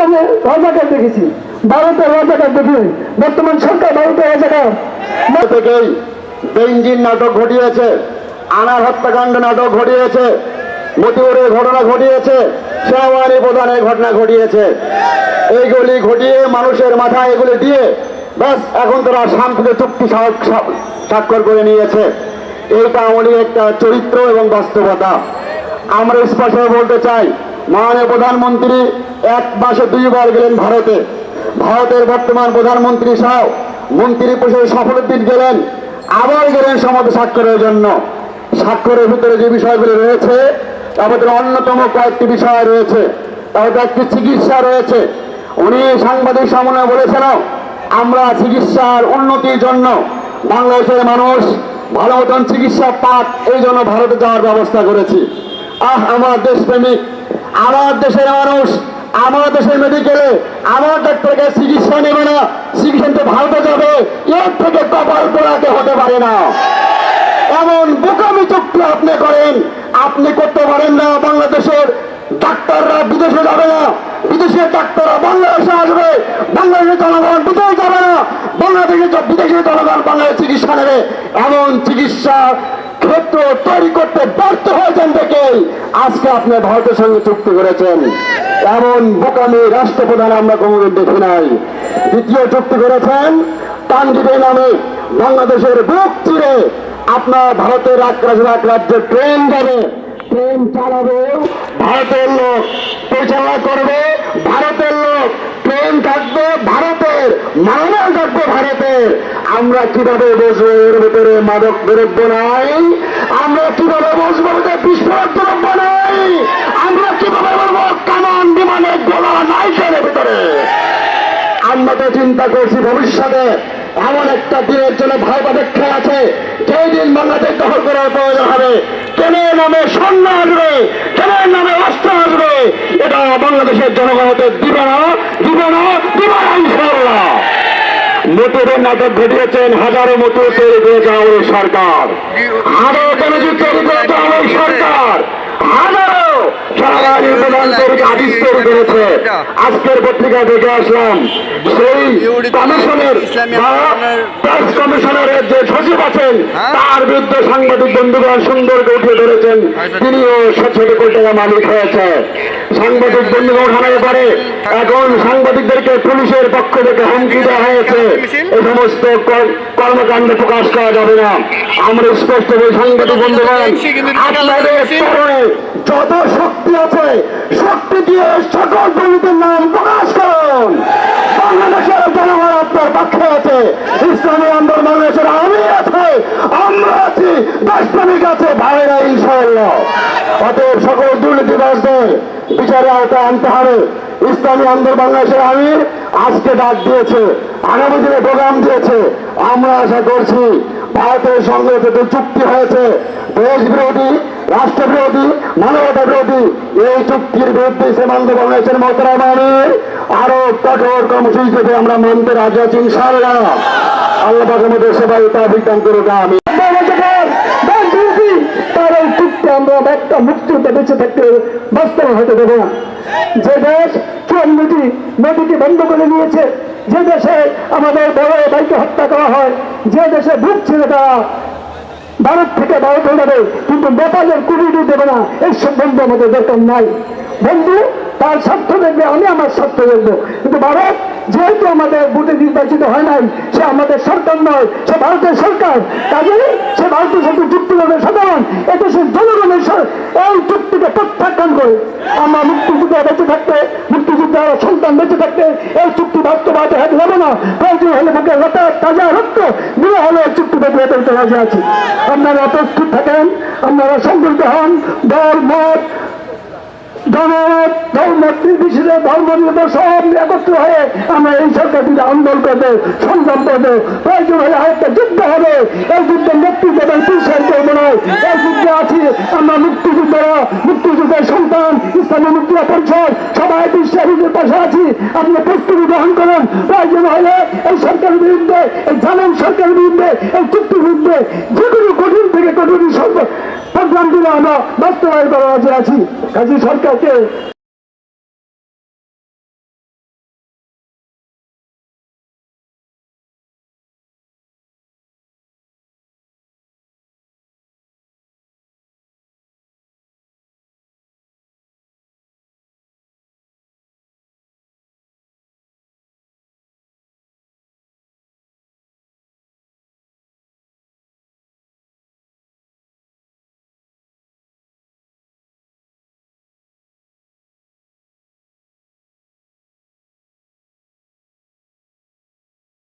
পাকিস্তানে রাজাকার দেখেছি, ভারতের রাজাকার দেখি বর্তমান সরকার ভারতের রাজাকার। থেকেই বেঞ্জিন নাটক ঘটিয়েছে, আনার হত্যাকাণ্ড নাটক ঘটিয়েছে, মতিউরের ঘটনা ঘটিয়েছে শেওয়ানি প্রধানের ঘটনা ঘটিয়েছে। এইগুলি ঘটিয়ে মানুষের মাথায় এগুলি দিয়ে ব্যাস, এখন তারা শান্তিতে চুক্তি স্বা- স্বা- স্বাক্ষর করে নিয়েছে। এইটা আমাদের একটা চরিত্র এবং বাস্তবতা। আমরা স্পষ্ট বলতে চাই মাননীয় প্রধানমন্ত্রী, এক মাসে দুইবার গেলেন ভারতে। ভারতের বর্তমান প্রধানমন্ত্রী সহ মন্ত্রী পরিষদের সফলদ্দিন গেলেন, আবার গেলেন সমাজ স্বাক্ষরের জন্য। স্বাক্ষরের ভিতরে যে বিষয়গুলো রয়েছে তার অন্যতম কয়েকটি বিষয় রয়েছে ভিতরে একটি চিকিৎসা রয়েছে। উনি সাংবাদিক সম্মেলনে বলেছেন, আমরা চিকিৎসার উন্নতির জন্য বাংলাদেশের মানুষ ভালো মতন চিকিৎসা পাক, এই জন্য ভারতে যাওয়ার ব্যবস্থা করেছি। আহ, আমার দেশপ্রেমিক। আমার দেশের মানুষ, আমার দেশের মেডিকেলে আমার ডাক্তারকে চিকিৎসা নেবে না, চিকিৎসা নিতে ভারতে যাবে, এর থেকে কপাল পোড়াতে হতে পারে না। এমন বোকামি চুক্তি আপনি করেন, আপনি করতে পারেন না, বাংলাদেশের ডাক্তাররা বিদেশে যাবে না বিদেশের ডাক্তাররা বাংলাদেশে আসবে, বাংলাদেশের জনগণ বিদেশে যাবে না, বাংলাদেশের বিদেশের জনগণ বাংলাদেশে চিকিৎসা নেবে। এমন চিকিৎসা ক্ষেত্র তৈরি করতে ব্যর্থ হয়েছেন দেখেই আজকে আপনি ভারতের সঙ্গে চুক্তি করেছেন। এমন বোকামি রাষ্ট্রপ্রধান আমরা কোনোদিন দেখি নাই। দ্বিতীয় চুক্তি করেছেন টাঙ্গিবে নামে বাংলাদেশের বুক চিরে আপনার ভারতের এক রাজ্য ট্রেন যাবে। ট্রেন চালাবে, ভারতের লোক পরিচালনা করবে, ভারতের লোক ট্রেন থাকবে ভারতের মানব থাকবে ভারতের, আমরা কীভাবে বসবো এর ভিতরে মাদক দ্রব্য নাই? আমরা কীভাবে বসবো বিস্ফোরক দ্রব্য নাই? আমরা কীভাবে বলব কামান বিমানের গোলা নাই ট্রেনের ভিতরে? আমরা তো চিন্তা করছি ভবিষ্যতে এমন একটা দিনের জন্য ভয় অপেক্ষা আছে, যেই দিন বাংলাদেশ দখল করার প্রয়োজন হবে। কেনের নামে সৈন্য আসবে, কেনের নামে অস্ত্র আসবে, এটা বাংলাদেশের জনগণ দিবে না দিবে না দিবে না। মতুরের নাটক ঘটিয়েছেন, হাজারো মতো তৈরি করেছে আমাদের সরকার। হাজারো তৈরি করেছে আমাদের সরকার। হাজারো সেনাবাহিনীর প্রধান তৈরি তৈরি করেছে। আজকের পত্রিকা দেখে আসলাম সেই কমিশনের প্রেস কমিশনারের যে সচিব আছেন তার বিরুদ্ধে সাংবাদিক বন্ধুগণ সুন্দরকে উঠে ধরেছেন। তিনিও ছোট কোটি টাকা মালিক হয়েছে। সাংবাদিক বন্ধুগণ পরে। এখন সাংবাদিকদেরকে পুলিশের পক্ষ থেকে হুমকি দেওয়া হয়েছে। এই সমস্ত কর্মকাণ্ড প্রকাশ করা যাবে না। আমরা স্পষ্ট বলি সাংবাদিক বন্ধুগণ আপনাদের যত শক্তি আছে শক্তি দিয়ে সকল দলিতের নাম প্রকাশ করুন। বাংলাদেশের জনগণ আপনার পক্ষে আছে। ইসলামী আন্দোলন বাংলাদেশের আমি আছে। আমরা আছি। দেশপ্রেমিক আছে। ভাইরা ইনশাআল্লাহ। অতএব সকল দুর্নীতিবাসদের বিচারে আওতায় আনতে হবে। ইসলামী আন্দোলন বাংলাদেশের আমির আজকে ডাক দিয়েছে। আগামী দিনে প্রোগ্রাম দিয়েছে। আমরা আশা করছি ভারতের সঙ্গে যে চুক্তি হয়েছে। দেশ বিরোধী রাষ্ট্র বিরোধী মানবতা বিরোধী এই চুক্তির বিরুদ্ধে সীমান্ত বাংলাদেশের মতরাম আমির আরও কঠোর কর্মসূচি থেকে আমরা মানতে রাজি আছি, ইনশাআল্লাহ। আল্লাহ মধ্যে সবাই তা বিজ্ঞান করুক আমি আমরা একটা থাকতে যে দেশ নদী নদীকে বন্ধ করে নিয়েছে যে দেশে আমাদের বড় ভাইকে হত্যা করা হয়, যে দেশে ভূত ছিল তারা ভারত থেকে ভারত হয়ে যাবে, কিন্তু নেপালের কুড়িটি দেবে না, এই সব বন্ধু আমাদের দরকার নাই। বন্ধু, তার স্বার্থ দেখবে, আমি আমার স্বার্থ দেখব। কিন্তু ভারত, যেহেতু আমাদের ভোটে নির্বাচিত হয় নাই, সে আমাদের সরকার নয়, সে ভারতের সরকার। কাজেই সে ভারতের সাথে চুক্তি করবে সাধারণ জনগণের স- এই চুক্তিকে প্রত্যাখ্যান করে। আমরা মুক্তিযুদ্ধে বেঁচে থাকতে মুক্তিযুদ্ধের সন্তান বেঁচে থাকতে এই চুক্তি বাস্তবায়িত হতে হবে না। প্রয়োজন হলে বুকে রক্ত, তাজা রক্ত দিয়ে হলে এই চুক্তি হতে রাজি আছি আপনারা প্রস্তুত থাকেন, আপনারা সংগঠিত হন। দল, মত ধর্ম নির্বিশেষে ধর্ম সব একত্র হয়ে আমরা এই সরকার বিরুদ্ধে আন্দোলন করব, সংগ্রাম করব। প্রয়োজন হলে আরেকটা যুদ্ধ হবে। এই যুদ্ধের নেতৃত্ব করব না। এই যুদ্ধে আছি আমরা মুক্তিযুদ্ধরা মুক্তিযুদ্ধের সন্তান ইসলামী মুক্তিরা পরিষদ সবাই বিশ্বাসীদের পাশে আছি। আপনি প্রস্তুতি গ্রহণ করেন। প্রয়োজন হলে এই সরকারের বিরুদ্ধে, এই জানেন সরকারের বিরুদ্ধে, এই চুক্তির বিরুদ্ধে যে কোনো কঠিন থেকে কঠিন প্রোগ্রামগুলো আমরা বাস্তবায়ন করার আছি। কাজী সরকারকে